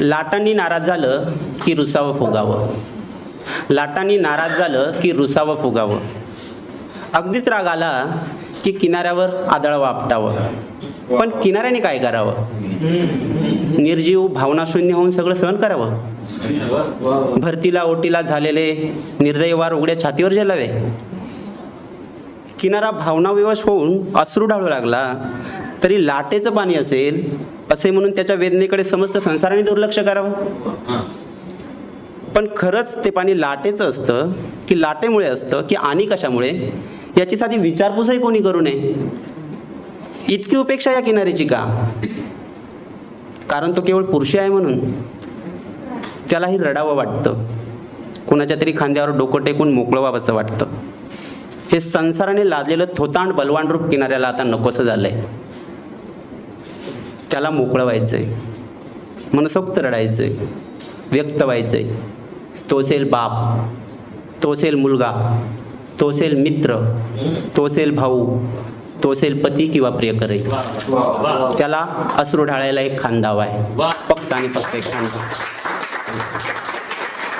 लाटांनी नाराज झालं की रुसावं फुगावं. लाटांनी नाराज झालं की रुसावं फुगावं. अगदीच राग आला की किनाऱ्यावर आदळावं आपटावं. पण किनाऱ्याने काय करावं? निर्जीव भावनाशून्य होऊन सगळं सहन करावं. भरतीला ओटीला झालेले निर्दयवार उघड्या छातीवर जेलावे. किनारा भावनाविवश होऊन अश्रू ढाळू लागला तरी लाटेचं पाणी असेल असे म्हणून त्याच्या वेदनेकडे समस्त संसाराने दुर्लक्ष करावं. पण खरंच ते पाणी लाटेचं असतं की लाटेमुळे असतं की आणि कशामुळे? याची साधी विचारपूसही कोणी करू नये. इतकी उपेक्षा या किनारीची का? कारण तो केवळ पुरुषी आहे म्हणून. त्यालाही रडावं वाटतं. कुणाच्या तरी खांद्यावर डोकं टेकून मोकळवावं असं वाटतं. हे संसाराने लादलेलं थोतांड बलवान रूप किनाऱ्याला आता नकोसं झालंय. त्याला मोकळं आहे मनसोक्त रडायचं आहे व्यक्त व्हायचं तो असेल बाप. तो असेल मुलगा. तो असेल मित्र. तो असेल भाऊ. तो असेल पती किंवा प्रियकरे. त्याला अश्रू ढाळायला एक खांदावा आहे. फक्त आणि फक्त एक खांदा